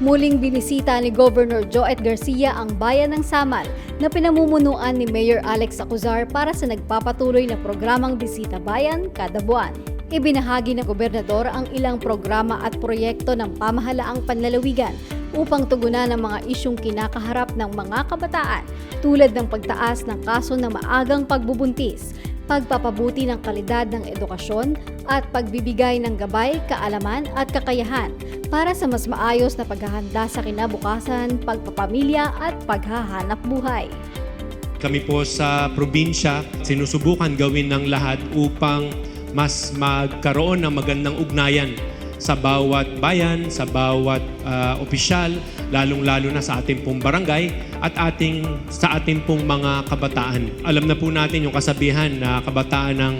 Muling binisita ni Governor Joet Garcia ang bayan ng Samal na pinamumunuan ni Mayor Alex Acuzar para sa nagpapatuloy na programang Bisita Bayan kada buwan. Ibinahagi ng gobernador ang ilang programa at proyekto ng pamahalaang panlalawigan upang tugunan ang mga isyong kinakaharap ng mga kabataan tulad ng pagtaas ng kaso ng maagang pagbubuntis, pagpapabuti ng kalidad ng edukasyon at pagbibigay ng gabay, kaalaman at kakayahan para sa mas maayos na paghahanda sa kinabukasan, pagpapamilya at paghahanap buhay. Kami po sa probinsya, sinusubukan gawin ng lahat upang mas magkaroon ng magandang ugnayan sa bawat bayan, sa bawat ah, opisyal, lalong-lalo na sa ating pong barangay at ating sa ating pong mga kabataan. Alam na po natin yung kasabihan na kabataan ng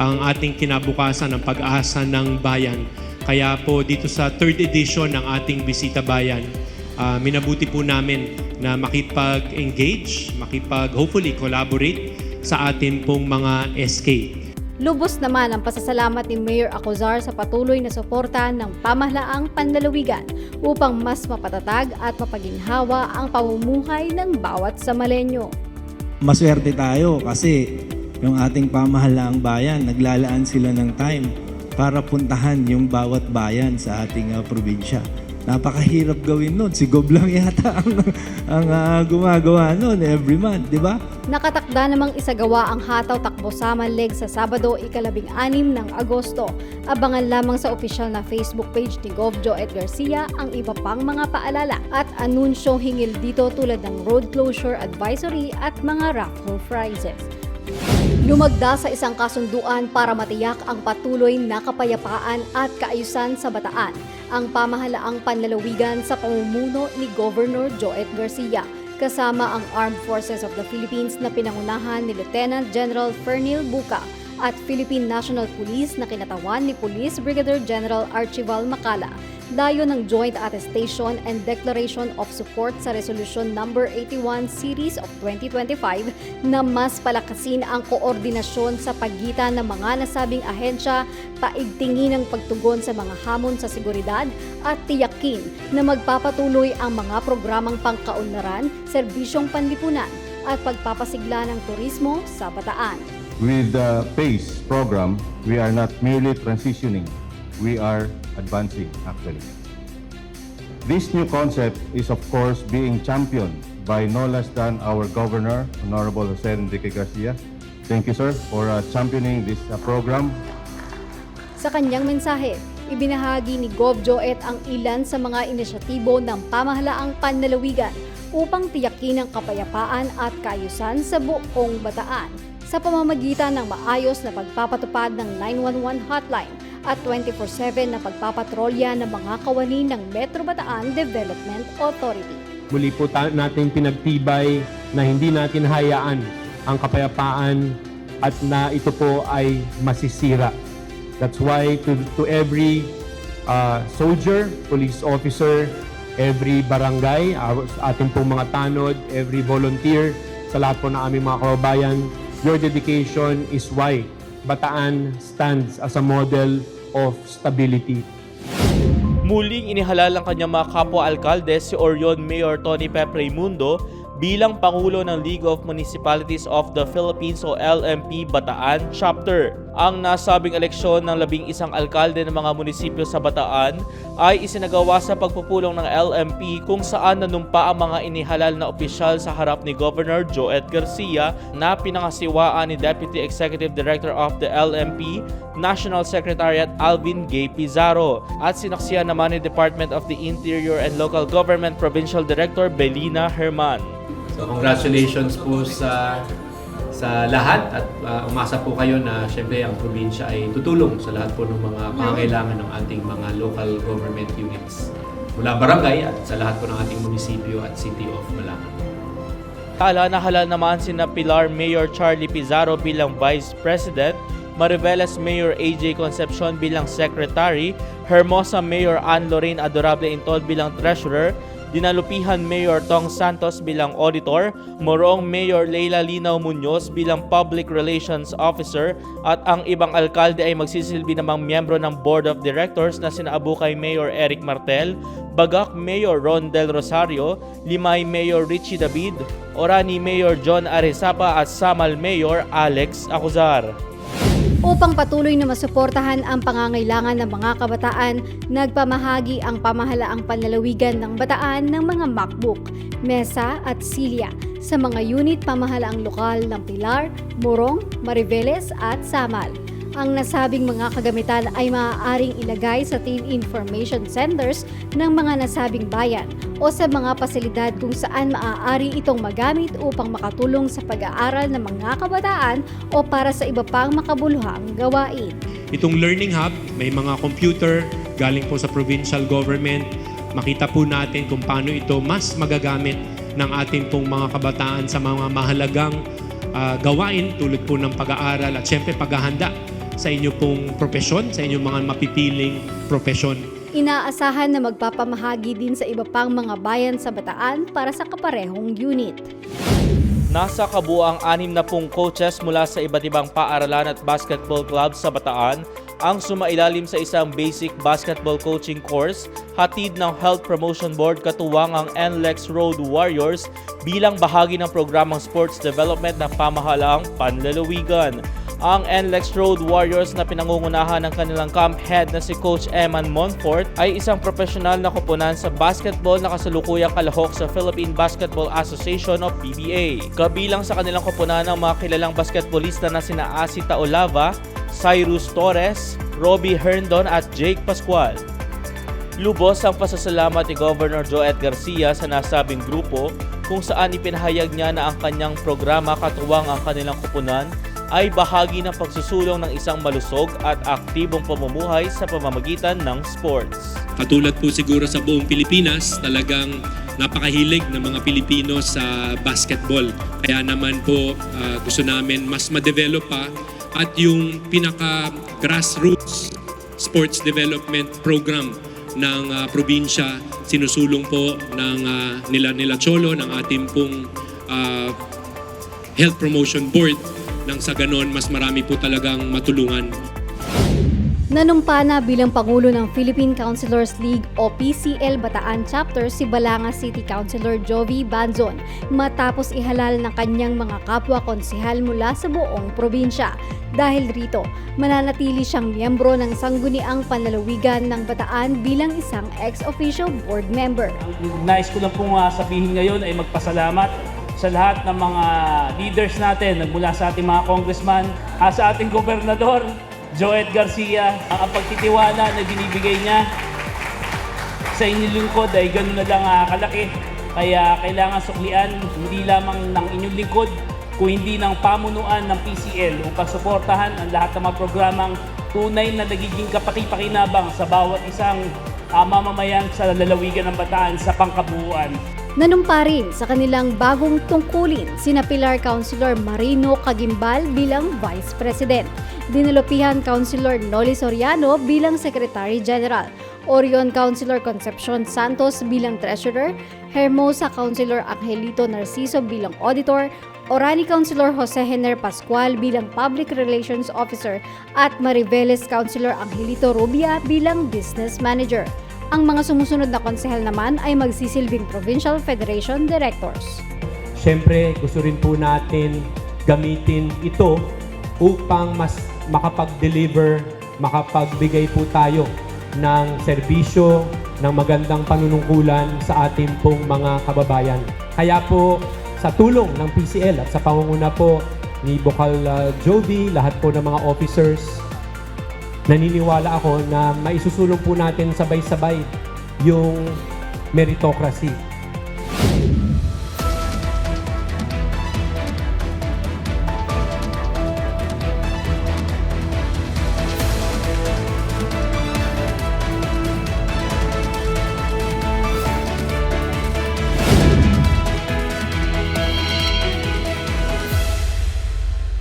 ang ating kinabukasan, ang pag-asa ng bayan. Kaya po dito sa third edition ng ating Bisita Bayan, ah, minabuti po namin na makipag-engage, makipag-hopefully collaborate sa ating pong mga SK. Lubos naman ang pasasalamat ni Mayor Acuzar sa patuloy na suporta ng pamahalaang panlalawigan upang mas mapatatag at mapaginhawa ang pamumuhay ng bawat Samalenyo. maswerte tayo kasi yung ating pamahalaang bayan, naglalaan sila ng time para puntahan yung bawat bayan sa ating ah, probinsya. Napakahirap gawin nun. Si Gob lang yata ang, ang ah, gumagawa nun every month, di ba? Nakatakda namang isagawa ang Hataw Takbo Samanleg sa Sabado, ikalabing anim ng Agosto. Abangan lamang sa opisyal na Facebook page ni Gov. Joet Garcia ang iba pang mga paalala at anunsyo hingil dito tulad ng road closure advisory at mga raffle prizes. Lumagda sa isang kasunduan para matiyak ang patuloy na kapayapaan at kaayusan sa Bataan ang pamahalaang panlalawigan sa pamumuno ni Governor Joet Garcia kasama ang Armed Forces of the Philippines na pinangunahan ni Lieutenant General Fernil Buca at Philippine National Police na kinatawan ni Police Brigadier General Archival Macala. Dayo ng Joint Attestation and Declaration of Support sa Resolution Number 81 Series of 2025 na mas palakasin ang koordinasyon sa pagitan ng mga nasabing ahensya, paigtingin ang pagtugon sa mga hamon sa seguridad at tiyakin na magpapatuloy ang mga programang pangkaunlaran, serbisyong panlipunan at pagpapasigla ng turismo sa Bataan. With the PACE program, we are not merely transitioning, we are advancing actually. This new concept is of course being championed by no less than our Governor, Honorable Jose Enrique Garcia. Thank you sir for uh, championing this uh, program. Sa kanyang mensahe, ibinahagi ni Gov. Joet ang ilan sa mga inisyatibo ng pamahalaang panlalawigan upang tiyakin ang kapayapaan at kaayusan sa buong bataan sa pamamagitan ng maayos na pagpapatupad ng 911 hotline at 24-7 na pagpapatrolya ng mga kawani ng Metro Bataan Development Authority. Muli po natin pinagtibay na hindi natin hayaan ang kapayapaan at na ito po ay masisira. That's why to, to every uh, soldier, police officer, every barangay, our, ating pong mga tanod, every volunteer, sa lahat po ng aming mga kababayan, your dedication is why Bataan stands as a model of stability. Muling inihalal ang kanyang mga kapwa-alkalde si Orion Mayor Tony Pep Raimundo bilang Pangulo ng League of Municipalities of the Philippines o LMP Bataan Chapter. Ang nasabing eleksyon ng labing isang alkalde ng mga munisipyo sa Bataan ay isinagawa sa pagpupulong ng LMP kung saan nanumpa ang mga inihalal na opisyal sa harap ni Governor Joet Garcia na pinangasiwaan ni Deputy Executive Director of the LMP, National Secretariat Alvin Gay Pizarro at sinaksiyan naman ni Department of the Interior and Local Government Provincial Director Belina Herman. So congratulations po sa sa lahat at uh, umasa po kayo na syempre ang probinsya ay tutulong sa lahat po ng mga pangangailangan ng ating mga local government units mula barangay at sa lahat po ng ating munisipyo at city of Malacan. Hala na halal naman sina Pilar Mayor Charlie Pizarro bilang Vice President, Mariveles Mayor AJ Concepcion bilang Secretary, Hermosa Mayor Ann Lorraine Adorable Intod bilang Treasurer, Dinalupihan Mayor Tong Santos bilang auditor, Morong Mayor Leila Linaw Munoz bilang Public Relations Officer at ang ibang alkalde ay magsisilbi namang miyembro ng Board of Directors na sina Abukay Mayor Eric Martel, Bagak Mayor Ron Del Rosario, Limay Mayor Richie David, Orani Mayor John Aresapa at Samal Mayor Alex Acuzar. Upang patuloy na masuportahan ang pangangailangan ng mga kabataan, nagpamahagi ang pamahalaang panlalawigan ng bataan ng mga MacBook, Mesa at Silya sa mga unit pamahalaang lokal ng Pilar, Morong, Mariveles at Samal. Ang nasabing mga kagamitan ay maaaring ilagay sa Teen Information Centers ng mga nasabing bayan o sa mga pasilidad kung saan maaari itong magamit upang makatulong sa pag-aaral ng mga kabataan o para sa iba pang makabuluhang gawain. Itong Learning Hub, may mga computer galing po sa provincial government. Makita po natin kung paano ito mas magagamit ng ating pong mga kabataan sa mga mahalagang ah, gawain tulad po ng pag-aaral at syempre paghahanda sa inyo pong profesyon, sa inyong mga mapipiling profesyon. Inaasahan na magpapamahagi din sa iba pang mga bayan sa Bataan para sa kaparehong unit. Nasa kabuang anim na pong coaches mula sa iba't ibang paaralan at basketball clubs sa Bataan ang sumailalim sa isang basic basketball coaching course hatid ng Health Promotion Board katuwang ang NLEX Road Warriors bilang bahagi ng programang sports development ng pamahalaang panlalawigan. Ang NLEX Road Warriors na pinangungunahan ng kanilang camp head na si Coach Eman Monfort ay isang profesional na koponan sa basketball na kasalukuyang kalahok sa Philippine Basketball Association o PBA. Kabilang sa kanilang koponan ang mga kilalang basketballista na sina Asi Taolava, Cyrus Torres, Robbie Herndon at Jake Pascual. Lubos ang pasasalamat ni Governor Joet Garcia sa nasabing grupo kung saan ipinahayag niya na ang kanyang programa katuwang ang kanilang kupunan ay bahagi ng pagsusulong ng isang malusog at aktibong pamumuhay sa pamamagitan ng sports. Katulad po siguro sa buong Pilipinas, talagang napakahilig ng mga Pilipino sa basketball. Kaya naman po ah, gusto namin mas ma-develop pa at yung pinaka grassroots sports development program ng ah, probinsya sinusulong po ng ah, nila nila Cholo ng ating pong ah, Health Promotion Board nang sa ganon mas marami po talagang matulungan Nanumpa na bilang Pangulo ng Philippine Councilors League o PCL Bataan Chapter si Balanga City Councilor Jovi Banzon matapos ihalal ng kanyang mga kapwa konsihal mula sa buong probinsya. Dahil rito, mananatili siyang miyembro ng sangguniang panlalawigan ng Bataan bilang isang ex-officio board member. Nais ko lang pong ah, sabihin ngayon ay magpasalamat sa lahat ng mga leaders natin, nagmula sa ating mga congressman, ah, sa ating gobernador, Joet Garcia, ang pagtitiwala na binibigay niya sa inyong lingkod ay ganun na lang ah, kalaki. Kaya kailangan suklian hindi lamang ng inyong lingkod, kung hindi ng pamunuan ng PCL upang suportahan ang lahat ng mga programang tunay na nagiging kapaki-pakinabang sa bawat isang ah, mamamayan sa lalawigan ng Bataan sa pangkabuuan. Nanumpa rin sa kanilang bagong tungkulin sina Pilar Councilor Marino Cagimbal bilang Vice President, Dinalupihan Councilor Noli Soriano bilang Secretary General, Orion Councilor Concepcion Santos bilang Treasurer, Hermosa Councilor Angelito Narciso bilang Auditor, Orani Councilor Jose Hener Pascual bilang Public Relations Officer at Mariveles Councilor Angelito Rubia bilang Business Manager. Ang mga sumusunod na konsehal naman ay magsisilbing Provincial Federation Directors. Siyempre, gusto rin po natin gamitin ito upang mas makapag-deliver, makapagbigay po tayo ng serbisyo, ng magandang panunungkulan sa ating pong mga kababayan. Kaya po, sa tulong ng PCL at sa pangunguna po ni Bokal uh, Jody, lahat po ng mga officers, naniniwala ako na maisusulong po natin sabay-sabay yung meritocracy